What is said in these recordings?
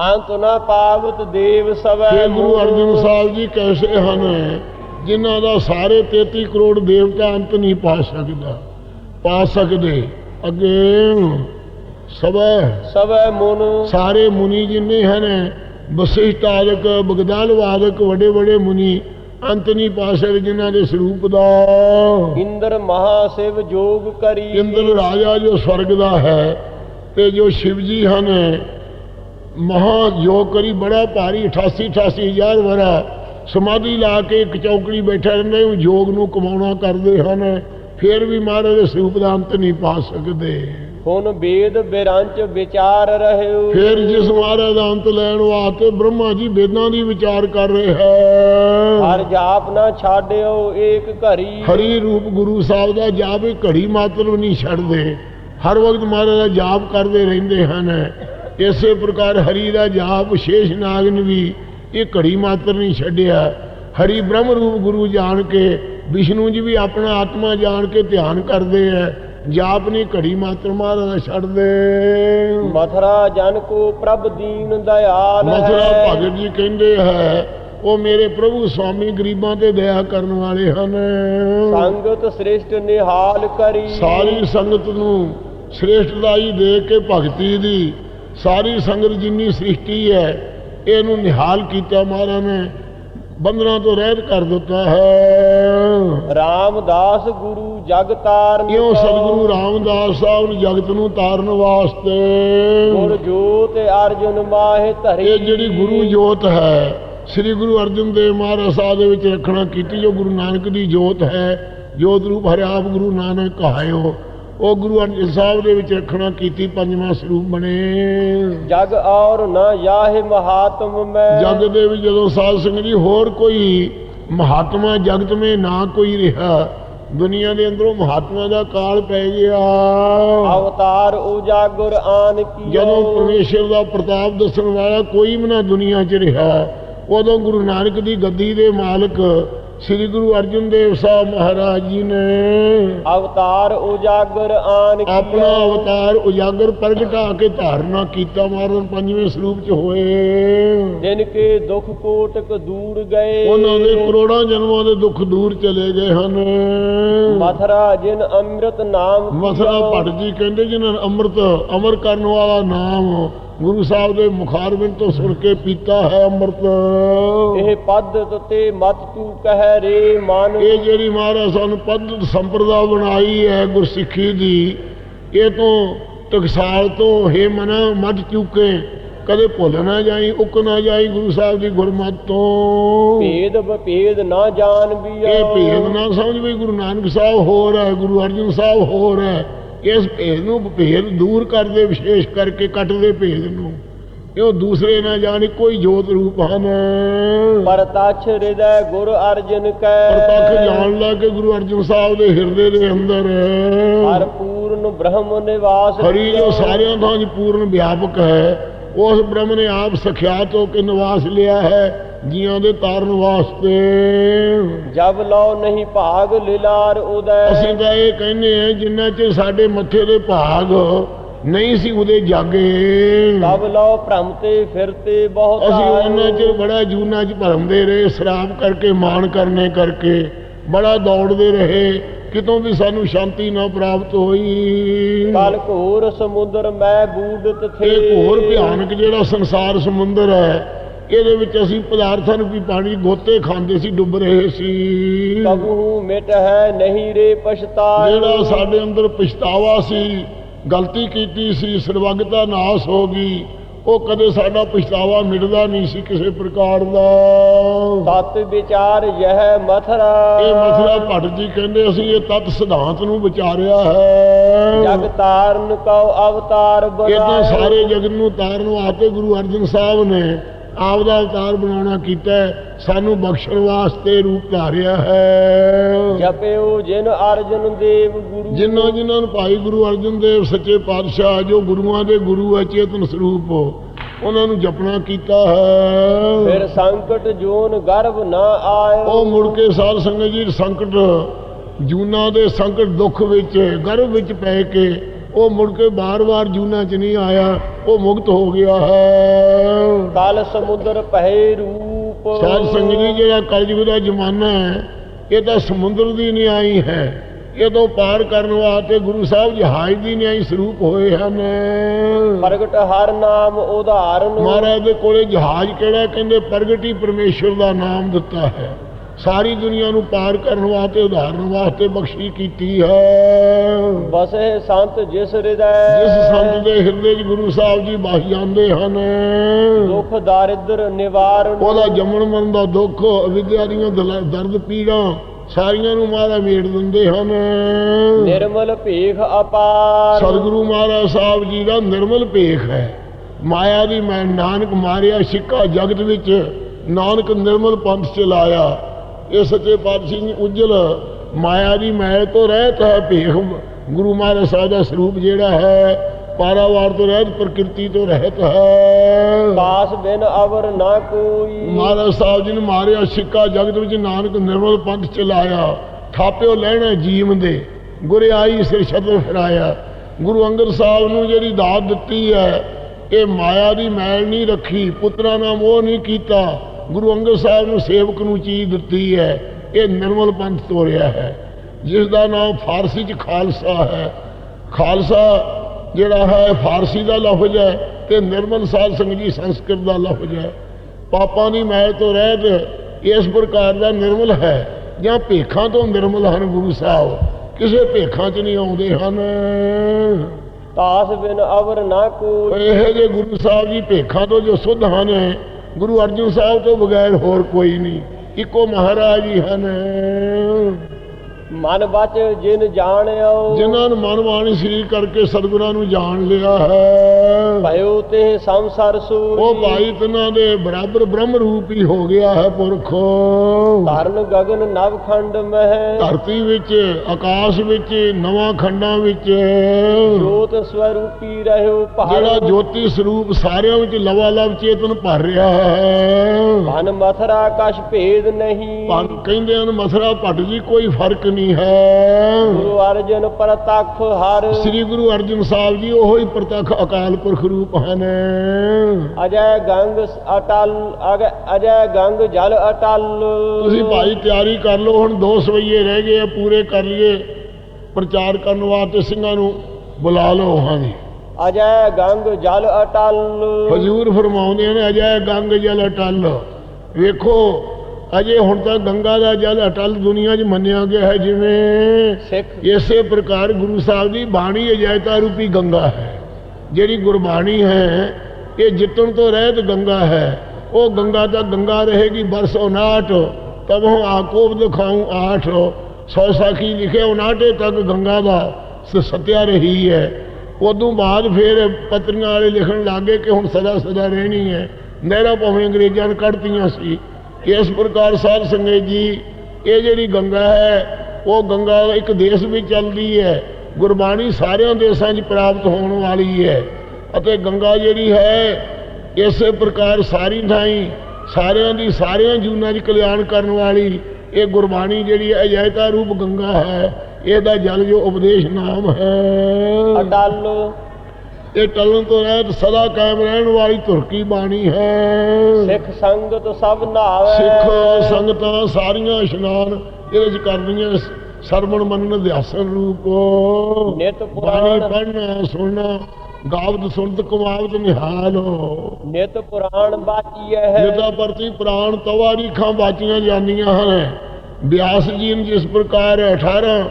ਅੰਤ ਨ ਪਾਵਤ ਦੇਵ ਸਵੈ ਗੁਰੂ ਅਰਜਨ ਸਾਹਿਬ ਜੀ ਕੈਸੇ ਹਨ ਜਿਨ੍ਹਾਂ ਦਾ ਸਾਰੇ 33 ਕਰੋੜ ਦੇਵਤਾ ਅੰਤ ਨਹੀਂ ਪਾ ਸਕਦਾ ਪਾ ਸਕਦੇ। ਅੱਗੇ ਸਭੈ ਸਵੈ ਮੁਨ। ਸਾਰੇ ਮੁਨੀ ਜਿੰਨੇ ਹਨ ਆਦਿਕ ਬਗਦਾਲ ਵਾਦਕ ਵੱਡੇ ਵੱਡੇ ਮੁਨੀ ਅੰਤ ਨਹੀਂ ਪਾ ਸਕਦੇ ਜਿਨ੍ਹਾਂ ਦੇ ਸਰੂਪ ਦਾ। ਇੰਦਰ ਮਹਾ ਸਿਵ ਜੋਗ ਕਰੀ ਇੰਦਰ ਰਾਜਾ ਜੋ ਸਵਰਗ ਦਾ ਹੈ ਤੇ ਜੋ ਸ਼ਿਵ ਜੀ ਹਨ ਮਹਾ ਯੋਗ ਕਰੀ ਬੜਾ ਭਾਰੀ 88 88 ਹਜ਼ਾਰ ਵਰਾ ਸਮਾਧੀ ਲਾ ਕੇ ਇੱਕ ਚੌਕੜੀ ਬੈਠਾ ਰਹਿੰਦੇ ਉਹ ਯੋਗ ਨੂੰ ਕਮਾਉਣਾ ਕਰਦੇ ਹਨ। ਫਿਰ ਵੀ ਮਹਾਰਾਜ ਦੇ ਸਰੂਪ ਦਾ ਅੰਤ ਨਹੀਂ ਪਾ ਸਕਦੇ। ਹੁਣ ਵੇਦ ਬਿਰੰਚ ਵਿਚਾਰ ਰਹਿਓ ਫਿਰ ਜਿਸ ਮਹਾਰਾਜ ਦਾ ਅੰਤ ਲੈਣ ਵਾਸਤੇ ਬ੍ਰਹਮਾ ਜੀ ਵੇਦਾਂ ਦੀ ਵਿਚਾਰ ਕਰ ਰਹੇ ਹੈ ਹਰ ਜਾਪ ਨਾ ਛਾੜਿਓ ਏਕ ਘਰੀ ਹਰੀ ਰੂਪ ਗੁਰੂ ਸਾਹਿਬ ਦਾ ਜਾਪ ਘੜੀ ਮਾਤਰ ਵੀ ਨਹੀਂ ਛੱਡਦੇ। ਹਰ ਵਕਤ ਮਹਾਰਾਜ ਦਾ ਜਾਪ ਕਰਦੇ ਰਹਿੰਦੇ ਹਨ। ਇਸੇ ਪ੍ਰਕਾਰ ਹਰੀ ਦਾ ਜਾਪ ਸ਼ੇਸ਼ ਨਾਗ ਨੇ ਵੀ ਇਹ ਘੜੀ ਮਾਤਰ ਨਹੀਂ ਛੱਡਿਆ। ਹਰੀ ਬ੍ਰਹਮ ਰੂਪ ਗੁਰੂ ਜਾਣ ਕੇ ਵਿਸ਼ਨੂੰ ਜੀ ਵੀ ਆਪਣਾ ਆਤਮਾ ਜਾਣ ਕੇ ਧਿਆਨ ਕਰਦੇ ਐ। ਜਾਪ ਨਹੀਂ ਘੜੀ ਮਾਤਰ ਮਹਾਰਾਜ ਛੱਡਦੇ ਮਥਰਾ ਜਨ ਕੋ ਪ੍ਰਭ ਦੀਨ ਦਇਆਲ ਮਥੁਰਾ ਹੈ ਭਗਤ ਜੀ ਕਹਿੰਦੇ ਹੈ ਉਹ ਮੇਰੇ ਪ੍ਰਭੂ ਸਵਾਮੀ ਗਰੀਬਾਂ ਤੇ ਦਇਆ ਕਰਨ ਵਾਲੇ ਹਨ। ਸੰਗਤ ਸ੍ਰਿਸ਼ਟ ਨਿਹਾਲ ਕਰੀ। ਸਾਰੀ ਸੰਗਤ ਨੂੰ ਸ੍ਰੇਸ਼ਟਦਾਈ ਦੇ ਕੇ ਭਗਤੀ ਦੀ ਸਾਰੀ ਸੰਗਤ ਜਿੰਨੀ ਸ੍ਰਿਸ਼ਟੀ ਹੈ ਇਹਨੂੰ ਨਿਹਾਲ ਕੀਤਾ ਮਹਾਰਾਜ ਨੇ ਬੰਧਨਾਂ ਤੋਂ ਰਹਿਤ ਕਰ ਦਿੱਤਾ ਹੈ। ਰਾਮਦਾਸ ਗੁਰੂ ਜਗ ਤਾਰਨ ਇਉਂ ਸਤਿਗੁਰੂ ਰਾਮਦਾਸ ਸਾਹਿਬ ਨੇ ਜਗਤ ਨੂੰ ਤਾਰਨ ਵਾਸਤੇ? ਗੁਰ ਜੋਤ ਅਰਜੁਨ ਮਾਹਿ ਧਰੀ। ਇਹ ਜਿਹੜੀ ਗੁਰੂ ਜੋਤ ਹੈ ਸ੍ਰੀ ਗੁਰੂ ਅਰਜਨ ਦੇਵ ਮਹਾਰਾਜ ਸਾਹਿਬ ਦੇ ਵਿੱਚ ਰੱਖਣਾ ਕੀਤੀ ਜੋ ਗੁਰੂ ਨਾਨਕ ਦੀ ਜੋਤ ਹੈ ਜੋਤ ਰੂਪ ਹਰਿ ਆਪ ਗੁਰੂ ਨਾਨਕ ਕਹਾਇਓ। ਉਹ ਗੁਰੂ ਅਰਜਨ ਸਾਹਿਬ ਦੇ ਵਿੱਚ ਰੱਖਣਾ ਕੀਤੀ ਪੰਜਵਾਂ ਸਰੂਪ ਬਣੇ। ਜਗ ਔਰ ਨ ਯਾਹਿ ਮਹਾਤਮ ਮੈਂ। ਜਗ ਦੇ ਵਿੱਚ ਜਦੋਂ ਸਾਧ ਸੰਗਤ ਜੀ ਹੋਰ ਕੋਈ ਮਹਾਤਮਾ ਜਗਤ ਮੇ ਨਾ ਕੋਈ ਰਿਹਾ ਦੁਨੀਆ ਦੇ ਅੰਦਰੋਂ ਮਹਾਤਮਾ ਦਾ ਕਾਲ ਪੈ ਗਿਆ। ਅਵਤਾਰ ਉਜਾਗਰ ਆਨ ਕੀ ਜਦੋਂ ਪਰਮੇਸ਼ਰ ਦਾ ਪ੍ਰਤਾਪ ਦੱਸਣ ਵਾਲਾ ਕੋਈ ਵੀ ਨਾ ਦੁਨੀਆ 'ਚ ਰਿਹਾ ਉਦੋਂ ਗੁਰੂ ਨਾਨਕ ਦੀ ਗੱਦੀ ਦੇ ਮਾਲਕ ਸ੍ਰੀ ਗੁਰੂ ਅਰਜਨ ਦੇਵ ਸਾਹਿਬ ਮਹਾਰਾਜ ਜੀ ਨੇ ਅਵਤਾਰ ਉਜਾਗਰ ਆਨ ਕੀ ਆਪਣਾ ਅਵਤਾਰ ਉਜਾਗਰ ਪ੍ਰਗਟਾ ਕੇ ਧਾਰਨਾ ਕੀਤਾ ਮਹਾਰਾਜ ਪੰਜਵੇਂ ਸਰੂਪ 'ਚ ਹੋਏ। ਦਿਨ ਕੇ ਦੁਖ ਕੋਟਕ ਦੂਰ ਗਏ। ਉਹਨਾਂ ਦੇ ਕਰੋੜਾਂ ਜਨਮਾਂ ਦੇ ਦੁੱਖ ਦੂਰ ਚਲੇ ਗਏ ਹਨ। ਮਥਰਾ ਜਿਨ ਅੰਮ੍ਰਿਤ ਨਾਮ ਮਸਲਾ ਭੱਟ ਜੀ ਕਹਿੰਦੇ ਜਿਨ੍ਹਾਂ ਅੰਮ੍ਰਿਤ ਅਮਰ ਕਰਨ ਵਾਲਾ ਨਾਮ ਗੁਰੂ ਸਾਹਿਬ ਦੇ ਮੁਖਾਰਬਿੰਦ ਤੋਂ ਸੁਣ ਕੇ ਪੀਤਾ ਹੈ ਅੰਮ੍ਰਿਤ। ਇਹ ਪਦ ਤੇ ਮਤ ਤੂੰ ਕਹਿ ਰੇ ਮਨ। ਇਹ ਜਿਹੜੀ ਮਹਾਰਾਜ ਸਾਨੂੰ ਪੱਧ ਸੰਪਰਦਾ ਬਣਾਈ ਹੈ ਗੁਰਸਿੱਖੀ ਦੀ ਇਹ ਤੋਂ ਟਕਸਾਲ ਤੋਂ ਹੈ ਮਨਾ ਮੱਧ ਚੁੱਕੇ ਕਦੇ ਭੁੱਲ ਨਾ ਜਾਈ ਉਕ ਨਾ ਜਾਈ ਗੁਰੂ ਸਾਹਿਬ ਦੀ ਗੁਰਮਤਿ ਤੋਂ। ਭੇਦ ਭੇਦ ਨਾ ਜਾਣ ਵੀ ਇਹ ਭੇਦ ਨਾ ਸਮਝ ਵੀ ਗੁਰੂ ਨਾਨਕ ਸਾਹਿਬ ਹੋਰ ਹੈ ਗੁਰੂ ਅਰਜਨ ਸਾਹਿਬ ਹੋਰ ਹੈ। ਇਸ ਭੇਦ ਨੂੰ ਭੇਦ ਦੂਰ ਕਰਦੇ ਵਿਸ਼ੇਸ਼ ਕਰਕੇ ਕੱਟਦੇ ਭੇਦ ਨੂੰ। ਇਹ ਦੂਸਰੇ ਨਾ ਜਾਣੀ ਕੋਈ ਜੋਤ ਰੂਪ ਹਨ। ਪਰਤਛ ਹਿਰਦੈ ਗੁਰ ਅਰਜਨ ਕੈ। ਪ੍ਰਤੱਖ ਜਾਣ ਲਾ ਕੇ ਗੁਰੂ ਅਰਜਨ ਸਾਹਿਬ ਦੇ ਹਿਰਦੇ ਦੇ ਅੰਦਰ। ਹਰ ਪੂਰਨ ਬ੍ਰਹਮ ਨਿਵਾਸ ਹਰੀ ਜੋ ਸਾਰਿਆਂ 'ਚ ਪੂਰਨ ਵਿਆਪਕ ਹੈ। ਉਸ ਬ੍ਰਹਮ ਨੇ ਆਪ ਸਖਿਆਤ ਹੋ ਕੇ ਨਿਵਾਸ ਲਿਆ ਹੈ ਜੀਆਂ ਦੇ ਤਾਰਨ ਵਾਸਤੇ। ਜਬ ਲਓ ਨਹੀਂ ਭਾਗ ਲਿਲਾਰ ਉਦੈ। ਅਸੀਂ ਤਾਂ ਇਹ ਕਹਿੰਦੇ ਆ ਜਿੰਨਾ ਚਿਰ ਸਾਡੇ ਮੱਥੇ ਦੇ ਭਾਗ ਨਹੀਂ ਸੀ ਉਹਦੇ ਜਾਗੇ। ਤਬ ਲਓ ਭ੍ਰਮ ਤੇ ਫਿਰਤੇ ਬਹੁਤ ਅਸੀਂ। ਉਹਨਾਂ 'ਚ ਬੜਾ ਜੂਨਾ 'ਚ ਭਰਮਦੇ ਰਹੇ ਸ਼ਰਾਬ ਕਰਕੇ ਮਾਣ ਕਰਨੇ ਕਰਕੇ ਬੜਾ ਦੌੜਦੇ ਰਹੇ। ਕਿਤੋਂ ਵੀ ਸਾਨੂੰ ਸ਼ਾਂਤੀ ਨਾ ਪ੍ਰਾਪਤ ਹੋਈ? ਕਲ ਘੋਰ ਸਮੁੰਦਰ ਮੈਂ ਬੂਡਤ ਥੇ। ਇਹ ਘੋਰ ਭਿਆਨਕ ਜਿਹੜਾ ਸੰਸਾਰ ਸਮੁੰਦਰ ਹੈ ਇਹਦੇ ਵਿੱਚ ਅਸੀਂ ਪਦਾਰਥਾਂ ਨੂੰ ਵੀ ਪਾਣੀ ਗੋਤੇ ਖਾਂਦੇ ਸੀ ਡੁੱਬ ਰਹੇ ਸੀ। ਕਬੂ ਮਿਟ ਹੈ ਨਹੀਂ ਰੇ ਪਛਤਾਇ ਜਿਹੜਾ ਸਾਡੇ ਅੰਦਰ ਪਛਤਾਵਾ ਸੀ ਗਲਤੀ ਕੀਤੀ ਸੀ ਸਰਵਗਤਾ ਨਾਸ ਹੋ ਗਈ ਉਹ ਕਦੇ ਸਾਡਾ ਪਛਤਾਵਾ ਮਿਟਦਾ ਨਹੀਂ ਸੀ ਕਿਸੇ ਪ੍ਰਕਾਰ ਦਾ। ਤਤ ਵਿਚਾਰ ਯਹ ਮਥਰਾ। ਇਹ ਮਸਲਾ ਭੱਟ ਜੀ ਕਹਿੰਦੇ ਅਸੀਂ ਇਹ ਤਤ ਸਿਧਾਂਤ ਨੂੰ ਵਿਚਾਰਿਆ ਹੈ। ਜਗ ਤਾਰਨ ਕਉ ਅਵਤਾਰ ਇਦਾਂ ਬਨਾਏ ਸਾਰੇ ਜਗਤ ਨੂੰ ਤਾਰਨ ਵਾਸਤੇ ਗੁਰੂ ਅਰਜਨ ਸਾਹਿਬ ਨੇ ਆਪ ਦਾ ਅਵਤਾਰ ਬਣਾਉਣਾ ਕੀਤਾ ਸਾਨੂੰ ਬਖਸ਼ਣ ਵਾਸਤੇ ਰੂਪ ਧਾਰਿਆ ਹੈ। ਜਪਿਓ ਜਿਨ ਅਰਜਨ ਦੇਵ ਗੁਰੂ। ਜਿਨ੍ਹਾਂ ਜਿਨ੍ਹਾਂ ਨੂੰ ਭਾਈ ਗੁਰੂ ਅਰਜਨ ਦੇਵ ਸੱਚੇ ਪਾਤਸ਼ਾਹ ਜੋ ਗੁਰੂਆਂ ਦੇ ਗੁਰੂ ਹੈ ਚੇਤਨ ਸਰੂਪ ਉਹਨਾਂ ਨੂੰ ਜਪਣਾ ਕੀਤਾ ਹੈ। ਫਿਰ ਸੰਕਟ ਜੋਨ ਗਰਭ ਨਾ ਆਇਓ। ਉਹ ਮੁੜ ਕੇ ਸਾਧ ਸੰਗਤ ਜੀ ਸੰਕਟ ਜੂਨਾ ਦੇ ਸੰਕਟ ਦੁੱਖ ਵਿੱਚ ਗਰਭ ਵਿੱਚ ਪੈ ਕੇ ਉਹ ਮੁੜ ਕੇ ਬਾਰ-ਬਾਰ ਜੂਨਾ ਚ ਨਹੀਂ ਆਇਆ ਉਹ ਮੁਕਤ ਹੋ ਗਿਆ ਹੈ। ਕਲ ਸਮੁੰਦਰ ਪਹਿ ਰੂਪ। ਸਾਧ ਸੰਗਤ ਜੀ ਜਿਹੜਾ ਕਲਯੁਗ ਦਾ ਜ਼ਮਾਨਾ ਹੈ ਇਹ ਤਾਂ ਸਮੁੰਦਰ ਦੀ ਨਿਆਈ ਹੈ। ਇਹ ਤੋਂ ਪਾਰ ਕਰਨ ਵਾਸਤੇ ਗੁਰੂ ਸਾਹਿਬ ਜਹਾਜ਼ ਦੀ ਨਿਆਈ ਸਰੂਪ ਹੋਏ ਹਨ। ਪ੍ਰਗਟ ਹਰ ਨਾਮ ਉਧਾਰਨ। ਮਹਾਰਾਜ ਦੇ ਕੋਲੇ ਜਹਾਜ਼ ਕਿਹੜਾ ਕਹਿੰਦੇ ਪ੍ਰਗਟੀ ਪਰਮੇਸ਼ਰ ਦਾ ਨਾਮ ਦਿੱਤਾ ਹੈ। ਸਾਰੀ ਦੁਨੀਆ ਨੂੰ ਪਾਰ ਕਰਨ ਵਾਸਤੇ ਉਦਾਹਰਨ ਵਾਸਤੇ ਬਖਸ਼ੀ ਕੀਤੀ ਹੈ। ਬਸੇ ਸੰਤ ਜਿਸ ਹਿਰਦੈ ਜਿਸ ਸੰਤ ਦੇ ਹਿਰਦੇ 'ਚ ਗੁਰੂ ਸਾਹਿਬ ਜੀ ਵਸ ਜਾਂਦੇ ਹਨ। ਦੁਖ ਦਾਰਿਦਰ ਨਿਵਾਰਨ ਉਹਦਾ ਜੰਮਣ ਮਰਨ ਦਾ ਦੁੱਖ ਅਵਿਦਿਆ ਦੀਆਂ ਦਰਦ ਪੀੜਾਂ ਸਾਰੀਆਂ ਨੂੰ ਮਹਾਰਾਜ ਮੇੜ ਦਿੰਦੇ ਹਨ। ਨਿਰਮਲ ਭੇਖ ਅਪਾਰ। ਸਤਿਗੁਰੂ ਮਹਾਰਾਜ ਸਾਹਿਬ ਜੀ ਦਾ ਨਿਰਮਲ ਭੇਖ ਹੈ। ਮਾਇਆ ਦੀ ਮੈਂ ਨਾਨਕ ਮਾਰਿਆ ਸਿੱਕਾ ਜਗਤ ਵਿੱਚ ਨਾਨਕ ਨਿਰਮਲ ਪੰਥ ਚਲਾਇਆ ਇਹ ਸੱਚੇ ਪਾਤਸ਼ਾਹ ਜੀ ਉਜਲ ਮਾਇਆ ਦੀ ਮੈਲ ਤੋਂ ਰਹਿਤ ਹੈ ਭੇਖ ਗੁਰੂ ਮਹਾਰਾਜ ਸਾਹਿਬ ਦਾ ਸਰੂਪ ਜਿਹੜਾ ਹੈ ਪਾਰਾਵਾਰ ਤੋਂ ਰਹਿਤ ਪ੍ਰਕਿਰਤੀ ਤੋਂ ਰਹਿਤ ਹੈ। ਪਾਸ ਬਿਨ ਅਵਰ ਨਾ ਕੋਈ। ਮਹਾਰਾਜ ਸਾਹਿਬ ਜੀ ਨੇ ਮਾਰਿਆ ਸਿੱਕਾ ਜਗਤ ਵਿੱਚ ਨਾਨਕ ਨਿਰਮਲ ਪੰਥ ਚਲਾਇਆ। ਥਾਪਿਓ ਲੈਣਾ ਜੀਵ ਦੇ। ਗੁਰ ਆਈ ਸਿਰ ਛਤਰ ਫਿਰਾਇਆ। ਗੁਰੂ ਅੰਗਦ ਸਾਹਿਬ ਨੂੰ ਜਿਹੜੀ ਦਾਤ ਦਿੱਤੀ ਹੈ ਇਹ ਮਾਇਆ ਦੀ ਮੈਲ ਨਹੀਂ ਰੱਖੀ ਪੁੱਤਰਾਂ ਨਾਲ ਮੋਹ ਨਹੀਂ ਕੀਤਾ। ਗੁਰੂ ਅੰਗਦ ਸਾਹਿਬ ਨੂੰ ਸੇਵਕ ਨੂੰ ਚੀਜ਼ ਦਿੱਤੀ ਹੈ ਇਹ ਨਿਰਮਲ ਪੰਥ ਤੋਰਿਆ ਹੈ ਜਿਸ ਦਾ ਨਾਮ ਫਾਰਸੀ 'ਚ ਖਾਲਸਾ ਹੈ। ਖਾਲਸਾ ਜਿਹੜਾ ਹੈ ਫਾਰਸੀ ਦਾ ਲਫ਼ਜ਼ ਹੈ ਤੇ ਨਿਰਮਲ ਸਾਧ ਸੰਗਤ ਜੀ ਸੰਸਕ੍ਰਿਤ ਦਾ ਲਫ਼ਜ਼ ਹੈ। ਪਾਪਾਂ ਦੀ ਮੈਲ ਤੋਂ ਰਹਿਤ ਇਸ ਪ੍ਰਕਾਰ ਦਾ ਨਿਰਮਲ ਹੈ ਜਾਂ ਭੇਖਾਂ ਤੋਂ ਨਿਰਮਲ ਹਨ ਗੁਰੂ ਸਾਹਿਬ ਕਿਸੇ ਭੇਖਾਂ 'ਚ ਨਹੀਂ ਆਉਂਦੇ ਹਨ। ਤਾਸ ਬਿਨ ਅਵਰ ਨਾ ਕੋਈ ਇਹ ਜੇ ਗੁਰੂ ਸਾਹਿਬ ਜੀ ਭੇਖਾਂ ਤੋਂ ਜੋ ਸੁੱਧ ਹਨ ਗੁਰੂ ਅਰਜਨ ਸਾਹਿਬ ਤੋਂ ਬਗੈਰ ਹੋਰ ਕੋਈ ਨਹੀਂ। ਇੱਕੋ ਮਹਾਰਾਜ ਹੀ ਹਨ। ਮਨ ਬਚ ਜਿਨ ਜਾਣਿਓ। ਜਿਨ੍ਹਾਂ ਨੂੰ ਮਨ ਵਾਣੀ ਸਰੀਰ ਕਰਕੇ ਸਤਿਗੁਰਾਂ ਨੂੰ ਜਾਣ ਲਿਆ ਹੈ। ਭਇਓ ਤੇ ਸੰਸਾਰ ਸੂਰੀ ਉਹ ਭਾਈ ਤਨਾਂ ਦੇ ਬਰਾਬਰ ਬ੍ਰਹਮ ਰੂਪ ਹੀ ਹੋ ਗਿਆ ਹੈ ਪੁਰਖ। ਧਰਨ ਗਗਨ ਨਵ ਖੰਡ ਮਹਿ। ਧਰਤੀ ਵਿੱਚ ਆਕਾਸ਼ ਵਿੱਚ ਨਵਾਂ ਖੰਡਾਂ ਵਿੱਚ। ਜੋਤ ਸਵਰੂਪੀ ਰਹਿਓ ਜਿਹੜਾ ਜੋਤੀ ਸਰੂਪ ਸਾਰਿਆਂ ਵਿੱਚ ਲਵਾ ਲਵ ਚੇਤਨ ਭਰ ਰਿਹਾ ਹੈ। ਮਨ ਮਥਰਾ ਕਛ ਭੇਦ ਨਹੀਂ। ਪਰ ਕਹਿੰਦੇ ਹਨ ਮਥਰਾ ਭੱਟ ਜੀ ਕੋਈ ਫ਼ਰਕ ਨਹੀਂ ਹੈ। ਗੁਰੂ ਅਰਜਨ ਪ੍ਰਤੱਖ ਹਰ। ਸ੍ਰੀ ਗੁਰੂ ਅਰਜਨ ਸਾਹਿਬ ਜੀ ਉਹੋ ਹੀ ਪ੍ਰਤੱਖ ਅਕਾਲ ਪੁਰਖ ਰੂਪ ਹਨ। ਅਜੈ ਗੰਗ ਅਟਲ ਅਜੈ ਗੰਗ ਜਲ ਅਟਲ। ਤੁਸੀਂ ਭਾਈ ਤਿਆਰੀ ਕਰ ਲਓ ਹੁਣ ਦੋ ਸਵਈਏ ਰਹਿ ਗਏ ਆ ਪੂਰੇ ਕਰ ਲਈਏ ਪ੍ਰਚਾਰ ਕਰਨ ਵਾਸਤੇ ਸਿੰਘਾਂ ਨੂੰ ਬੁਲਾ ਲਓ ਹਾਂਜੀ। ਅਜੈ ਗੰਗ ਜਲ ਅਟਲ। ਹਜ਼ੂਰ ਫਰਮਾਉਂਦੇ ਨੇ ਅਜੈ ਗੰਗ ਜਲ ਅਟਲ। ਵੇਖੋ ਅਜੇ ਹੁਣ ਤੱਕ ਗੰਗਾ ਦਾ ਜਲ ਅਟਲ ਦੁਨੀਆ 'ਚ ਮੰਨਿਆ ਗਿਆ ਹੈ ਜਿਵੇਂ ਸਿੱਖ। ਇਸੇ ਪ੍ਰਕਾਰ ਗੁਰੂ ਸਾਹਿਬ ਦੀ ਬਾਣੀ ਅਜੈਤਾ ਰੂਪੀ ਗੰਗਾ ਹੈ। ਜਿਹੜੀ ਗੁਰਬਾਣੀ ਹੈ ਇਹ ਜਿੱਤਣ ਤੋਂ ਰਹਿਤ ਗੰਗਾ ਹੈ। ਉਹ ਗੰਗਾ ਤਾਂ ਗੰਗਾ ਰਹੇਗੀ ਬਰਸ 59 ਤਬੋਂ ਆਕੋਬ ਦਿਖਾਉ ਆਠ ਸੌ ਸਾਖੀ ਲਿਖੇ 59 ਤੱਕ ਗੰਗਾ ਦਾ ਸੱਤਿਆ ਰਹੀ ਹੈ। ਉਦੋਂ ਬਾਅਦ ਫਿਰ ਪਤਰੀਆਂ ਵਾਲੇ ਲਿਖਣ ਲੱਗੇ ਕਿ ਹੁਣ ਸਦਾ ਸਦਾ ਰਹਿਣੀ ਹੈ। ਨਹਿਰਾਂ ਭਾਵੇਂ ਅੰਗਰੇਜ਼ਾਂ ਨੇ ਕੱਢਤੀਆਂ ਸੀ। ਇਸ ਪ੍ਰਕਾਰ ਸਾਧ ਸੰਗਤ ਜੀ, ਇਹ ਜਿਹੜੀ ਗੰਗਾ ਹੈ, ਉਹ ਗੰਗਾ ਇੱਕ ਦੇਸ਼ ਵਿੱਚ ਚੱਲਦੀ ਹੈ। ਗੁਰਬਾਣੀ ਸਾਰਿਆਂ ਦੇਸ਼ਾਂ 'ਚ ਪ੍ਰਾਪਤ ਹੋਣ ਵਾਲੀ ਹੈ ਅਤੇ ਗੰਗਾ ਜਿਹੜੀ ਹੈ, ਇਸੇ ਪ੍ਰਕਾਰ ਸਾਰੀ ਥਾਈਂ, ਸਾਰਿਆਂ ਦੀ ਸਾਰਿਆਂ ਜੂਨਾਂ 'ਚ ਕਲਿਆਣ ਕਰਨ ਵਾਲੀ, ਇਹ ਗੁਰਬਾਣੀ ਜਿਹੜੀ ਹੈ ਅਜੈਤਾ ਰੂਪ ਗੰਗਾ ਹੈ, ਇਹਦਾ ਜਲ ਜੋ ਉਪਦੇਸ਼ ਨਾਮ ਹੈ। ਅਟਲ ਇਹ ਟਲਣ ਤੋਂ ਰਹਿਤ ਸਦਾ ਕਾਇਮ ਰਹਿਣ ਵਾਲੀ ਧੁਰਕੀ ਬਾਣੀ ਹੈ। ਸਿੱਖ ਸੰਗਤ ਸਭ ਨਾਵੇ ਸਿੱਖ ਸੰਗਤਾਂ ਸਾਰੀਆਂ ਇਸ਼ਨਾਨ ਇਹਦੇ ਚ ਕਰਦੀਆਂ ਸਰਵਣ ਮੰਨਣ ਅਧਿਆਸਨ ਰੂਪ। ਨਿਤ ਪੁਰਾਣ। ਪੜ੍ਹਨਾ ਸੁਣਨਾ ਗਾਵਤ ਸੁਣਤ ਕਮਾਵਤ ਨਿਹਾਲ। ਨਿਤ ਪੁਰਾਣ ਬਾਚੀਐ ਹੈ। ਜਿਦਾ ਪ੍ਰਤੀ ਪ੍ਰਾਣ ਤਵਾਰੀਖਾਂ ਬਾਚੀਆਂ ਜਾਂਦੀਆਂ ਹਨ। ਬਿਆਸ ਜੀ ਨੇ ਜਿਸ ਪ੍ਰਕਾਰ 18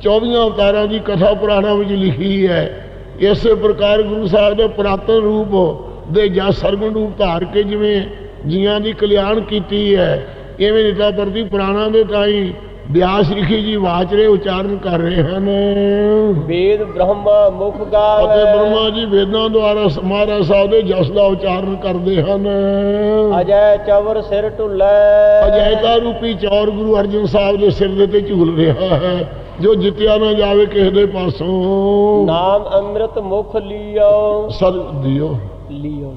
24 ਅਵਤਾਰਾਂ ਦੀ ਕਥਾ ਪੁਰਾਣਾਂ ਵਿੱਚ ਲਿਖੀ ਹੈ। ਇਸੇ ਪ੍ਰਕਾਰ ਗੁਰੂ ਸਾਹਿਬ ਦੇ ਪੁਰਾਤਨ ਰੂਪ ਦੇ ਜਾਂ ਸਰਗੁਣ ਰੂਪ ਧਾਰ ਕੇ ਜਿਵੇਂ ਜੀਆਂ ਦੀ ਕਲਿਆਣ ਕੀਤੀ ਹੈ ਇਵੇਂ ਨਿਤਾ ਪ੍ਰਤੀ ਪੁਰਾਣਾਂ ਦੇ ਤਾਈ ਬਿਆਸ ਲਿਖੀ ਜੀ ਵਾਚਰੇ ਉਚਾਰਨ ਕਰ ਰਹੇ ਹਨ। ਵੇਦ ਬ੍ਰਹਮਾ ਮੁਖ ਗਾਵੇ। ਅਤੇ ਬ੍ਰਹਮਾ ਜੀ ਵੇਦਾਂ ਦੁਆਰਾ ਮਹਾਰਾਜ ਸਾਹਿਬ ਦੇ ਜਸ ਦਾ ਉਚਾਰਨ ਕਰਦੇ ਹਨ। ਅਜੈ ਚਵਰ ਸਿਰ ਢੁੱਲੇ। ਅਜੈਤਾ ਰੂਪੀ ਚੌਰ ਗੁਰੂ ਅਰਜਨ ਸਾਹਿਬ ਦੇ ਸਿਰ ਦੇ ਤੇ ਝੂਲ ਰਿਹਾ ਹੈ। ਜੋ ਜਿੱਤਿਆ ਨਾ ਜਾਵੇ ਕਿਸੇ ਦੇ ਪਾਸੋਂ। ਨਾਮ ਅੰਮ੍ਰਿਤ ਮੁਖ ਲਿਓ। ਸਦ ਦਿਓ। ਲਿਓ।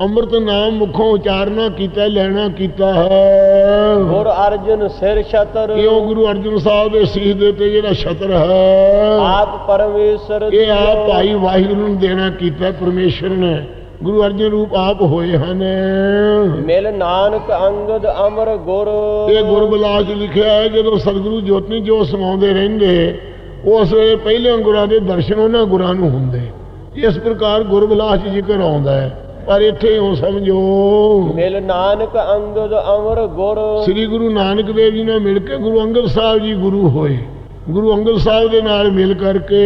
ਅੰਮ੍ਰਿਤ ਨਾਮ ਮੁਖੋਂ ਉਚਾਰਨਾ ਕੀਤਾ ਲੈਣਾ ਕੀਤਾ ਹੈ। ਗੁਰ ਅਰਜਨ ਸਿਰ ਛਤਰ। ਕਿਉਂ ਗੁਰੂ ਅਰਜਨ ਸਾਹਿਬ ਦੇ ਸੀਸ ਦੇ ਤੇ ਜਿਹੜਾ ਛਤਰ ਹੈ? ਆਪ ਪਰਮੇਸ਼ਰ ਇਹ ਆਪ ਦਿਓ। ਭਾਈ ਵਾਹਿਗੁਰੂ ਨੂੰ ਦੇਣਾ ਕੀਤਾ ਪਰਮੇਸ਼ਰ ਨੇ। ਗੁਰੂ ਅਰਜਨ ਰੂਪ ਆਪ ਹੋਏ ਹਨ। ਮਿਲ ਨਾਨਕ ਅੰਗਦ ਅਮਰ ਗੁਰ। ਇਹ ਗੁਰਬਲਾਸ ਲਿਖਿਆ ਹੈ ਜਦੋਂ ਸਤਿਗੁਰੂ ਜੋਤਨੀ ਜੋ ਸਮਾਉਂਦੇ ਰਹਿੰਦੇ ਉਸ ਵੇਲੇ ਪਹਿਲੇ ਗੁਰਾਂ ਦੇ ਦਰਸ਼ਨ ਉਹਨਾਂ ਗੁਰਾਂ ਨੂੰ ਹੁੰਦੇ। ਇਸ ਪ੍ਰਕਾਰ ਗੁਰਬਲਾਸ ਜ਼ਿਕਰ ਆਉਂਦਾ ਹੈ ਪਰ ਇੱਥੇ ਉਹ ਸਮਝੋ। ਮਿਲ ਨਾਨਕ ਅੰਗਦ ਅਮਰ ਗੁਰ। ਸ੍ਰੀ ਗੁਰੂ ਨਾਨਕ ਦੇਵ ਜੀ ਨਾਲ ਮਿਲ ਕੇ ਗੁਰੂ ਅੰਗਦ ਸਾਹਿਬ ਜੀ ਗੁਰੂ ਹੋਏ। ਗੁਰੂ ਅੰਗਦ ਸਾਹਿਬ ਦੇ ਨਾਲ ਮਿਲ ਕਰਕੇ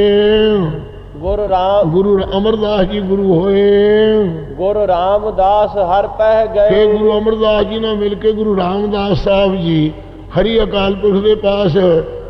ਗੁਰ ਰਾਮ ਗੁਰੂ ਅਮਰਦਾਸ ਜੀ ਗੁਰੂ ਹੋਏ। ਗੁਰ ਰਾਮਦਾਸ ਹਰ ਪਹਿ ਫਿਰ ਗਏ ਗੁਰੂ ਅਮਰਦਾਸ ਜੀ ਨਾਲ ਮਿਲ ਕੇ ਗੁਰੂ ਰਾਮਦਾਸ ਸਾਹਿਬ ਜੀ ਹਰੀ ਅਕਾਲ ਪੁਰਖ ਦੇ ਪਾਸ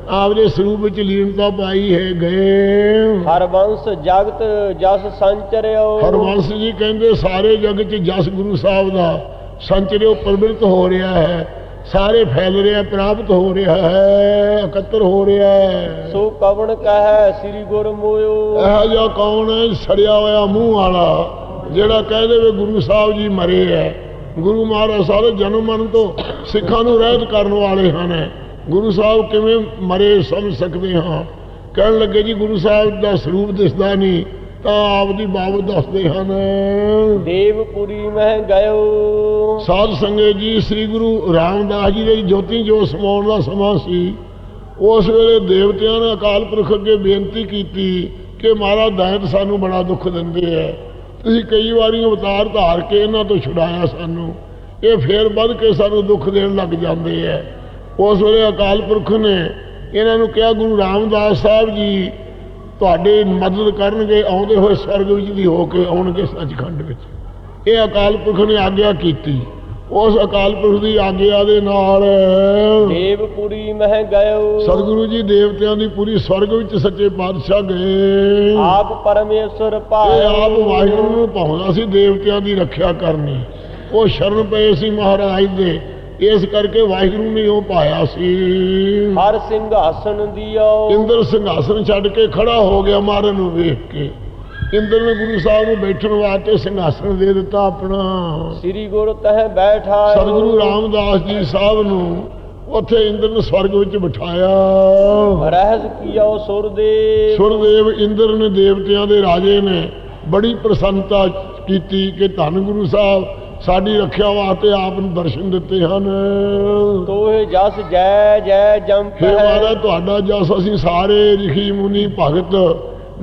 ਆਪਦੇ ਸਰੂਪ ਵਿੱਚ ਲੀਨਤਾ ਪਾਈ ਹੈ ਗਏ। ਹਰ ਵੰਸ ਜਗਤ ਜਸ ਸੰਚਰਿਓ। ਹਰਵੰਸ ਜੀ ਕਹਿੰਦੇ ਸਾਰੇ ਜਗ 'ਚ ਜਸ ਗੁਰੂ ਸਾਹਿਬ ਦਾ ਸੰਚਰਿਓ ਪ੍ਰਵਿਰਤ ਹੋ ਰਿਹਾ ਹੈ। ਸਾਰੇ ਫੈਲ ਰਿਹਾ ਪ੍ਰਾਪਤ ਹੋ ਰਿਹਾ ਹੈ ਇਕੱਤਰ ਹੋ ਰਿਹਾ ਹੈ। ਸੋ ਕਵਣ ਕਹੈ ਸ੍ਰੀ ਗੁਰ ਮੋਇਓ? ਇਹੋ ਜਿਹਾ ਕੌਣ ਹੈ ਸੜਿਆ ਹੋਇਆ ਮੂੰਹ ਵਾਲਾ ਜਿਹੜਾ ਕਹਿ ਦੇਵੇ ਗੁਰੂ ਸਾਹਿਬ ਜੀ ਮਰੇ ਹੈ। ਗੁਰੂ ਮਹਾਰਾਜ ਸਾਰੇ ਜਨਮ ਮਰਨ ਤੋਂ ਸਿੱਖਾਂ ਨੂੰ ਰਹਿਤ ਕਰਨ ਵਾਲੇ ਹਨ। ਗੁਰੂ ਸਾਹਿਬ ਕਿਵੇਂ ਮਰੇ ਸਮਝ ਸਕਦੇ ਹਾਂ। ਕਹਿਣ ਲੱਗੇ ਜੀ ਗੁਰੂ ਸਾਹਿਬ ਦਾ ਸਰੂਪ ਦਿਸਦਾ ਨਹੀਂ। ਆਪਦੀ ਬਾਬਤ ਦੱਸਦੇ ਹਨ। ਦੇਵਪੁਰੀ ਮਹਿ ਗਇਓ। ਸਾਧ ਸੰਗਤ ਜੀ ਸ੍ਰੀ ਗੁਰੂ ਰਾਮਦਾਸ ਜੀ ਦੇ ਜੋਤੀ ਜੋ ਸਮਾਉਣ ਦਾ ਸਮਾਂ ਸੀ ਉਸ ਵੇਲੇ ਦੇਵਤਿਆਂ ਨੇ ਅਕਾਲ ਪੁਰਖ ਅੱਗੇ ਬੇਨਤੀ ਕੀਤੀ ਕਿ ਮਹਾਰਾਜ ਦੈਂਤ ਸਾਨੂੰ ਬੜਾ ਦੁੱਖ ਦਿੰਦੇ ਐ ਤੁਸੀਂ ਕਈ ਵਾਰੀ ਅਵਤਾਰ ਧਾਰ ਕੇ ਇਹਨਾਂ ਤੋਂ ਛੁਡਾਇਆ ਸਾਨੂੰ ਇਹ ਫੇਰ ਵੱਧ ਕੇ ਸਾਨੂੰ ਦੁੱਖ ਦੇਣ ਲੱਗ ਜਾਂਦੇ ਐ ਉਸ ਵੇਲੇ ਅਕਾਲ ਪੁਰਖ ਨੇ ਇਹਨਾਂ ਨੂੰ ਕਿਹਾ ਗੁਰੂ ਰਾਮਦਾਸ ਸਾਹਿਬ ਜੀ ਤੁਹਾਡੇ ਮਦਦ ਕਰਨਗੇ ਆਉਂਦੇ ਹੋਏ ਸਵਰਗ ਵਿੱਚ ਦੀ ਹੋ ਕੇ ਆਉਣਗੇ ਸੱਚਖੰਡ ਵਿੱਚ। ਇਹ ਅਕਾਲ ਪੁਰਖ ਨੇ ਆਗਿਆ ਕੀਤੀ। ਉਸ ਅਕਾਲ ਪੁਰਖ ਦੀ ਆਗਿਆ ਦੇ ਨਾਲ ਦੇਵਪੁਰੀ ਮਹਿ ਗਇਓ। ਸਤਿਗੁਰੂ ਜੀ ਦੇਵਤਿਆਂ ਦੀ ਪੂਰੀ ਸਵਰਗ ਵਿੱਚ ਸੱਚੇ ਪਾਤਸ਼ਾਹ ਗਏ। ਆਪ ਪਰਮੇਸ਼ਰ ਭਾਇ ਆਪ ਵਾਹਿਗੁਰੂ ਨੂੰ ਪਾਉਂਦਾ ਸੀ ਦੇਵਤਿਆਂ ਦੀ ਰੱਖਿਆ ਕਰਨੀ। ਉਹ ਸ਼ਰਨ ਪਏ ਸੀ ਮਹਾਰਾਜ ਦੇ। ਇਸ ਕਰਕੇ ਵਾਹਿਗੁਰੂ ਨੇ ਉਹ ਪਾਇਆ ਸੀ। ਹਰ ਸਿੰਘਾਸਨ ਦਿਓ ਇੰਦਰ ਸਿੰਘਾਸਨ ਛੱਡ ਕੇ ਖੜਾ ਹੋ ਗਿਆ ਮਾਰਨ ਨੂੰ ਵੇਖ ਕੇ। ਇੰਦਰ ਨੇ ਗੁਰੂ ਸਾਹਿਬ ਨੂੰ ਬੈਠਣ ਵਾਸਤੇ ਸਿੰਘਾਸਨ ਦੇ ਦਿੱਤਾ ਆਪਣਾ। ਸ੍ਰੀ ਗੁਰ ਤਹਿ ਬੈਠਾ ਸਤਿਗੁਰੂ ਰਾਮਦਾਸ ਜੀ ਸਾਹਿਬ ਨੂੰ ਉੱਥੇ ਇੰਦਰ ਨੇ ਸਵਰਗ ਵਿੱਚ ਬਿਠਾਇਆ। ਰਹਿਸ ਕੀਓ ਸੁਰ ਦੇ ਸੁਰਦੇਵ ਇੰਦਰ ਨੇ ਦੇਵਤਿਆਂ ਦੇ ਰਾਜੇ ਨੇ ਬੜੀ ਪ੍ਰਸੰਨਤਾ ਕੀਤੀ ਕਿ ਧੰਨ ਗੁਰੂ ਸਾਹਿਬ ਸਾਡੀ ਰੱਖਿਆ ਵਾਸਤੇ ਆਪ ਨੂੰ ਦਰਸ਼ਨ ਦਿੱਤੇ ਹਨ। ਤੋਹਿ ਜਸ ਜੈ ਜੈ ਜੰਪ ਫਿਰ ਮਹਾਰਾਜ ਤੁਹਾਡਾ ਜਸ ਅਸੀਂ ਸਾਰੇ ਰਿਖੀ ਮੁਨੀ ਭਗਤ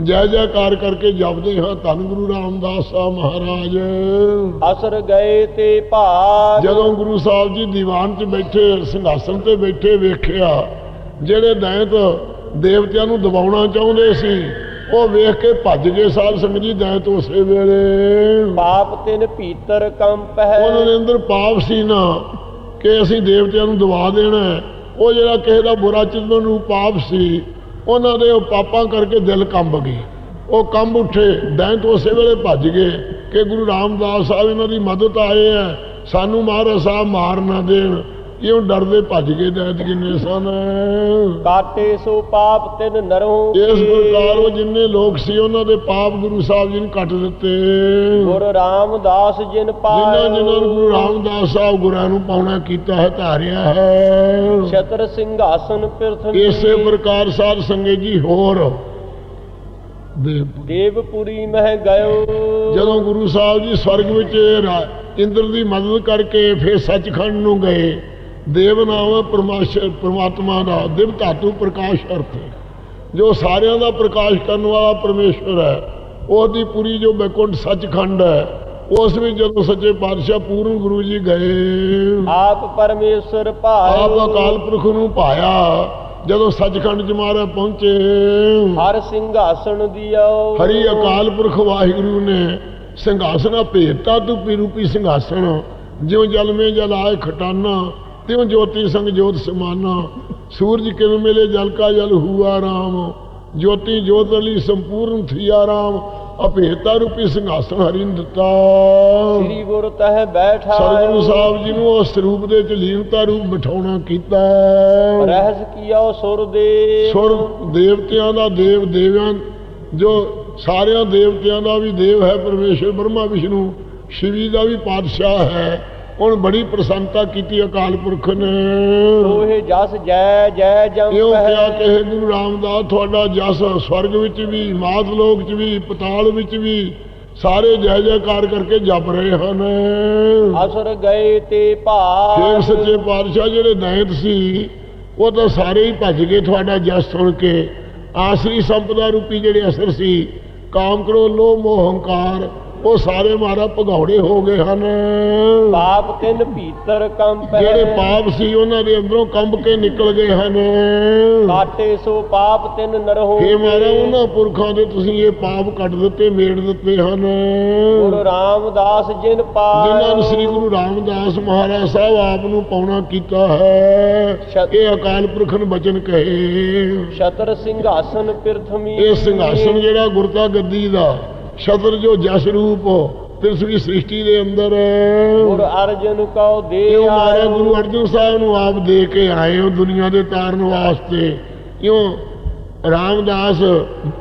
ਜੈ ਜੈਕਾਰ ਕਰਕੇ ਜਪਦੇ ਹਾਂ। ਧੰਨ ਗੁਰੂ ਰਾਮਦਾਸ ਸਾਹਿਬ ਮਹਾਰਾਜ। ਅਸਰ ਗਏ ਤੇ ਭਾਗ। ਜਦੋਂ ਗੁਰੂ ਸਾਹਿਬ ਜੀ ਦੀਵਾਨ 'ਚ ਬੈਠੇ ਸਿੰਘਾਸਨ ਤੇ ਬੈਠੇ ਵੇਖਿਆ ਜਿਹੜੇ ਦੈਂਤ ਦੇਵਤਿਆਂ ਨੂੰ ਦਬਾਉਣਾ ਚਾਹੁੰਦੇ ਸੀ ਉਹ ਵੇਖ ਕੇ ਭੱਜ ਗਏ ਸਾਧ ਸੰਗਤ ਜੀ ਦੈਂਤ ਉਸੇ ਵੇਲੇ। ਪਾਪ ਤਿਨ ਭੀਤਰ ਕੰਪ ਹੈ। ਉਹਨਾਂ ਦੇ ਅੰਦਰ ਪਾਪ ਸੀ ਨਾ ਕਿ ਅਸੀਂ ਦੇਵਤਿਆਂ ਨੂੰ ਦਬਾ ਦੇਣਾ ਹੈ। ਉਹ ਜਿਹੜਾ ਕਿਸੇ ਦਾ ਬੁਰਾ ਚਿੰਤਨ ਨੂੰ ਪਾਪ ਸੀ ਉਹਨਾਂ ਦੇ ਉਹ ਪਾਪਾਂ ਕਰਕੇ ਦਿਲ ਕੰਬ ਗਏ। ਉਹ ਕੰਬ ਉੱਠੇ ਦੈਂਤ ਉਸੇ ਵੇਲੇ ਭੱਜ ਗਏ ਕਿ ਗੁਰੂ ਰਾਮਦਾਸ ਸਾਹਿਬ ਇਹਨਾਂ ਦੀ ਮਦਦ ਆਏ ਆ ਸਾਨੂੰ ਮਹਾਰਾਜ ਸਾਹਿਬ ਮਾਰ ਨਾ ਦੇਣ। ਇਉਂ ਡਰਦੇ ਭੱਜ ਗਏ ਦੈਂਤ ਜਿੰਨੇ ਸਨ? ਕਾਟੇ ਸੋ ਪਾਪ ਤਿਨ ਨਰਹੁ ਇਸ ਪ੍ਰਕਾਰ ਉਹ ਜਿੰਨੇ ਲੋਕ ਸੀ ਉਹਨਾਂ ਦੇ ਪਾਪ ਗੁਰੂ ਸਾਹਿਬ ਜੀ ਨੇ ਕੱਟ ਦਿੱਤੇ। ਗੁਰ ਰਾਮਦਾਸ ਜਿਨ ਜਿਨ੍ਹਾਂ ਪਾਇ ਜਿਨ੍ਹਾਂ ਨੂੰ ਗੁਰੂ ਰਾਮਦਾਸ ਸਾਹਿਬ ਗੁਰਾਂ ਨੂੰ ਪਾਉਣਾ ਕੀਤਾ ਹੈ ਧਾਰਿਆ ਹੈ। ਛਤਰ ਸਿੰਘਾਸਨ ਪਿਰਥ ਇਸੇ ਪ੍ਰਕਾਰ ਸਾਧ ਸੰਗਤ ਜੀ ਹੋਰ। ਦੇਵ ਦੇਵਪੁਰੀ ਮਹਿ ਗਇਓ। ਜਦੋਂ ਗੁਰੂ ਸਾਹਿਬ ਜੀ ਸਵਰਗ ਵਿੱਚ ਇੰਦਰ ਦੀ ਮਦਦ ਕਰਕੇ ਫਿਰ ਸੱਚਖੰਡ ਨੂੰ ਗਏ ਦੇਵ ਨਾਮ ਹੈ ਪਰਮਾਸ਼ਰ ਪਰਮਾਤਮਾ ਦਾ ਦਿਵ ਧਾਤੂ ਪ੍ਰਕਾਸ਼ ਅਰਥ ਹੈ। ਜੋ ਸਾਰਿਆਂ ਦਾ ਪ੍ਰਕਾਸ਼ ਕਰਨ ਵਾਲਾ ਪਰਮੇਸ਼ਵਰ ਹੈ ਉਹਦੀ ਪੂਰੀ ਜੋ ਬੈਕੁੰਠ ਸੱਚਖੰਡ ਹੈ ਉਸ ਵਿੱਚ ਜਦੋਂ ਸੱਚੇ ਪਾਤਸ਼ਾਹ ਪੂਰਨ ਗੁਰੂ ਜੀ ਗਏ। ਆਪ ਪਰਮੇਸ਼ਰ ਆਪ ਭਾਇ ਅਕਾਲ ਪੁਰਖ ਨੂੰ ਪਾਇਆ ਜਦੋਂ ਸੱਚਖੰਡ ਮਹਾਰਾਜ ਪਹੁੰਚੇ। ਹਰ ਸਿੰਘਾਸਨ ਦਿਓ ਹਰੀ ਅਕਾਲ ਪੁਰਖ ਵਾਹਿਗੁਰੂ ਨੇ ਸਿੰਘਾਸਨਾ ਭੇਟਾ ਤੂੰ ਰੂਪੀ ਸਿੰਘਾਸਨ ਜਿਉ ਜਲ ਮੇ ਜਲ ਆਏ ਖਟਾਨਾ ਤਿਉ ਜੋਤੀ ਸੰਗ ਜੋਤ ਸਮਾਨਾ ਸੂਰਜ ਕਿਰਨ ਮਿਲੇ ਜਲ ਕਾ ਜਲ ਹੁਆ ਰਾਮ। ਜੋਤੀ ਜੋਤ ਅਲੀ ਸੰਪੂਰਨ ਥੀਆ ਰਾਮ ਅਭੇਤਾ ਰੂਪੀ ਸਿੰਘਾਸਨ ਹਰੀ ਦਿੱਤਾ। ਸ੍ਰੀ ਗੁਰ ਤਹਿ ਬੈਠਾ ਸਤਿਗੁਰੂ ਸਾਹਿਬ ਜੀ ਨੂੰ ਉਸ ਸਰੂਪ ਦੇ ਚ ਲੀਨਤਾ ਰੂਪ ਬਿਠਾਉਣਾ ਕੀਤਾ। ਰਹਿਸ ਕੀਓ ਸੁਰ ਦੇ ਸੁਰ ਦੇਵਤਿਆਂ ਦਾ ਦੇਵ ਦੇਵਾਂ ਜੋ ਸਾਰਿਆਂ ਦੇਵਤਿਆਂ ਦਾ ਵੀ ਦੇਵ ਹੈ ਪਰਮੇਸ਼ਰ ਬ੍ਰਹਮਾ ਵਿਸ਼ਨੂੰ ਸ਼ਿਵੀ ਦਾ ਵੀ ਪਾਤਸ਼ਾਹ ਹੈ। ਹੁਣ ਬੜੀ ਪ੍ਰਸੰਨਤਾ ਕੀਤੀ ਅਕਾਲ ਪੁਰਖ ਨੇ। ਤੋਹਿ ਜਸ ਜੈ ਜੈ ਜੰਪ ਇਉਂ ਕਿਹਾ ਕਿ ਹੈ ਹੇ ਗੁਰੂ ਰਾਮਦਾਸ ਤੁਹਾਡਾ ਜਸ ਸਵਰਗ ਵਿੱਚ ਵੀ ਮਾਤ ਲੋਕ 'ਚ ਵੀ ਪਤਾਲ ਵਿੱਚ ਵੀ ਸਾਰੇ ਜੈ ਜੈਕਾਰ ਕਰਕੇ ਜਪ ਰਹੇ ਹਨ। ਅਸਰ ਗਏ ਤੇ ਫਿਰ ਭਾਗ ਸੱਚੇ ਪਾਤਸ਼ਾਹ ਜਿਹੜੇ ਦੈਂਤ ਸੀ ਉਹ ਤਾਂ ਸਾਰੇ ਹੀ ਭੱਜ ਗਏ ਤੁਹਾਡਾ ਜਸ ਸੁਣ ਕੇ। ਆਸਰੀ ਸੰਪਦਾ ਰੂਪੀ ਜਿਹੜੇ ਅਸਰ ਸੀ ਕਾਮ ਕਰੋ ਲੋਭ ਮੋਹ ਹੰਕਾਰ ਉਹ ਸਾਰੇ ਮਾਰਾ ਭਗੌੜੇ ਹੋ ਗਏ ਹਨ। ਪਾਪ ਤਿੰਨ ਭੀਤਰ ਕੰਪ ਜਿਹੜੇ ਪਾਪ ਸੀ ਉਹਨਾਂ ਦੇ ਅੰਦਰੋਂ ਕੰਬ ਕੇ ਨਿਕਲ ਗਏ ਹਨ। ਕਾਟੇ ਸੋ ਪਾਪ ਤਿੰਨ ਨਰਹੋ ਫੇ ਮਾਰਾ ਉਹਨਾਂ ਪੁਰਖਾਂ ਦੇ ਤੁਸੀਂ ਇਹ ਪਾਪ ਕੱਢ ਦਿੱਤੇ ਮੇੜ ਦਿੱਤੇ ਹਨ। ਗੁਰੂ ਰਾਮਦਾਸ ਜਿਨ ਜਿਨ੍ਹਾਂ ਨੂੰ ਸ੍ਰੀ ਗੁਰੂ ਰਾਮਦਾਸ ਮਹਾਰਾਜ ਸਾਹਿਬ ਆਪ ਨੂੰ ਪਾਉਣਾ ਕੀਤਾ ਹੈ ਇਹ ਅਕਾਲ ਪੁਰਖ ਨੂੰ ਬਚਨ ਕਹੇ। ਛਤਰ ਸਿੰਘਾਸਨ ਪਿਰਥਮੀ ਇਹ ਸਿੰਘਾਸਨ ਜਿਹੜਾ ਗੁਰਤਾ ਗੱਦੀ ਦਾ। ਸ਼ਤਰ ਜੋ ਜਸ ਰੂਪ ਪ੍ਰਿਥਵੀ ਸ੍ਰਿਸ਼ਟੀ ਦੇ ਅੰਦਰ। ਗੁਰ ਅਰਜਨ ਕਉ ਦੇ ਮਾਰਾ। ਗੁਰੂ ਅਰਜਨ ਸਾਹਿਬ ਨੂੰ ਆਪ ਦੇ ਕੇ ਆਏ ਹੋ ਦੁਨੀਆ ਦੇ ਤਾਰਨ ਵਾਸਤੇ। ਕਿਉਂ? ਰਾਮਦਾਸ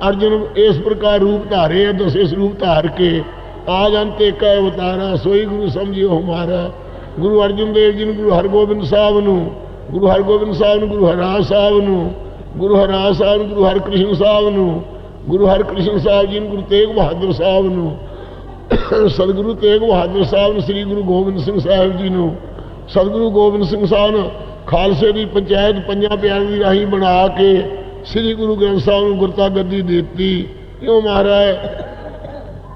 ਅਰਜਨ ਇਸ ਪ੍ਰਕਾਰ ਰੂਪ ਧਾਰੇ ਆ ਦਸੇ ਰੂਪ ਧਾਰ ਕੇ। ਆ ਜੰਤੇ ਕੈ ਅਵਤਾਰਾ ਸੋਈ ਗੁਰੂ ਸਮਝਿਓ ਹਮਾਰਾ ਗੁਰੂ ਅਰਜਨ ਦੇਵ ਜੀ ਨੂੰ ਗੁਰੂ ਹਰਗੋਬਿੰਦ ਸਾਹਿਬ ਨੂੰ ਗੁਰੂ ਹਰਗੋਬਿੰਦ ਸਾਹਿਬ ਨੂੰ ਗੁਰੂ ਹਰਰਾਜ ਸਾਹਿਬ ਨੂੰ ਗੁਰੂ ਹਰਰਾਜ ਸਾਹਿਬ ਨੂੰ ਗੁਰੂ ਹਰਕ੍ਰਿਸ਼ਨ ਸਾਹਿਬ ਨੂੰ ਗੁਰੂ ਹਰਕ੍ਰਿਸ਼ਨ ਸਾਹਿਬ ਜੀ ਨੂੰ, ਗੁਰੂ ਤੇਗ ਬਹਾਦਰ ਸਾਹਿਬ ਨੂੰ, ਸਤਿਗੁਰੂ ਤੇਗ ਬਹਾਦਰ ਸਾਹਿਬ ਨੂੰ, ਸ੍ਰੀ ਗੁਰੂ ਗੋਬਿੰਦ ਸਿੰਘ ਸਾਹਿਬ ਜੀ ਨੂੰ, ਸਤਿਗੁਰੂ ਗੋਬਿੰਦ ਸਿੰਘ ਸਾਹਿਬ ਨੇ ਖਾਲਸੇ ਦੀ ਪੰਚਾਇਤ ਪੰਜਾਂ ਪਿਆਰਿਆਂ ਦੀ ਰਾਹੀਂ ਬਣਾ ਕੇ ਸ੍ਰੀ ਗੁਰੂ ਗ੍ਰੰਥ ਸਾਹਿਬ ਨੂੰ ਗੁਰਤਾ ਗੱਦੀ ਦੇ ਦਿੱਤੀ। ਕਿਉਂ ਮਹਾਰਾਜ?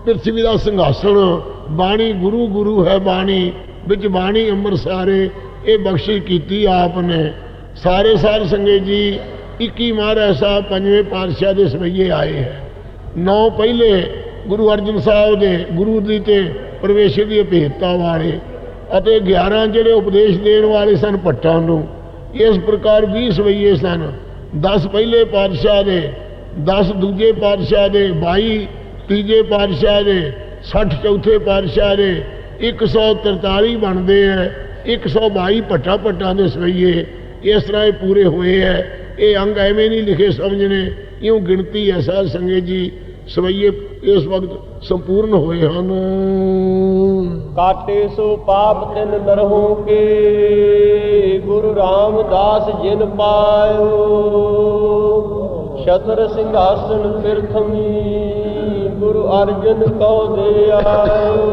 ਪ੍ਰਿਥਵੀ ਦਾ ਸਿੰਘਾਸਣ, ਬਾਣੀ ਗੁਰੂ ਗੁਰੂ ਹੈ ਬਾਣੀ, ਵਿੱਚ ਬਾਣੀ ਅੰਮ੍ਰਿਤ ਸਾਰੇ, ਇਹ ਬਖਸ਼ਿਸ਼ ਕੀਤੀ ਆਪ ਨੇ। ਸਾਰੇ ਸਾਧ ਸੰਗਤ ਜੀ 21 ਮਹਾਰਾਜ ਸਾਹਿਬ ਪੰਜਵੇਂ ਪਾਤਸ਼ਾਹ ਦੇ ਸਵਈਏ ਆਏ ਹੈ। ਨੌ ਪਹਿਲੇ ਗੁਰੂ ਅਰਜਨ ਸਾਹਿਬ ਦੇ ਗੁਰੂ ਦੀ ਤੇ ਪ੍ਰਵੇਸ਼ ਦੀ ਅਭੇਦਤਾ ਵਾਲੇ ਅਤੇ 11 ਜਿਹੜੇ ਉਪਦੇਸ਼ ਦੇਣ ਵਾਲੇ ਸਨ ਭੱਟਾਂ ਨੂੰ, ਇਸ ਪ੍ਰਕਾਰ 20 ਸਵਈਏ ਸਨ। 10 ਪਹਿਲੇ ਪਾਤਸ਼ਾਹ ਦੇ 10 ਦੂਜੇ ਪਾਤਸ਼ਾਹ ਦੇ 22 ਤੀਜੇ ਪਾਤਸ਼ਾਹ ਦੇ 60 ਚੌਥੇ ਪਾਤਸ਼ਾਹ ਦੇ 143 ਬਣਦੇ ਹੈ 122 ਭੱਟਾ ਭੱਟਾਂ ਦੇ ਸਵਈਏ ਇਸ ਤਰ੍ਹਾਂ ਇਹ ਪੂਰੇ ਹੋਏ ਹੈ। ਇਹ ਅੰਗ ਐਵੇਂ ਨਹੀਂ ਲਿਖੇ ਸਮਝਣੇ ਇਉਂ ਗਿਣਤੀ ਹੈ ਸਾਧ ਸੰਗਤ ਜੀ ਸਵਈਏ ਇਸ ਵਕਤ ਸੰਪੂਰਨ ਹੋਏ ਹਨ। ਕਾਟੇ ਸੋ ਪਾਪ ਤਿਨ ਨਰਹੋ ਕੇ ਗੁਰੂ ਰਾਮਦਾਸ ਜਿਨ ਪਾਇਓ। ਛਤਰ ਸਿੰਘਾਸਨ ਪਿਰਥਮੀ ਗੁਰੂ ਅਰਜਨ ਕਉ ਦੇ ਆਇਓ।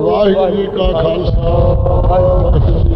ਵਾਹਿਗੁਰੂ ਜੀ ਕਾ ਖਾਲਸਾ। ਵਾਹਿਗੁਰੂ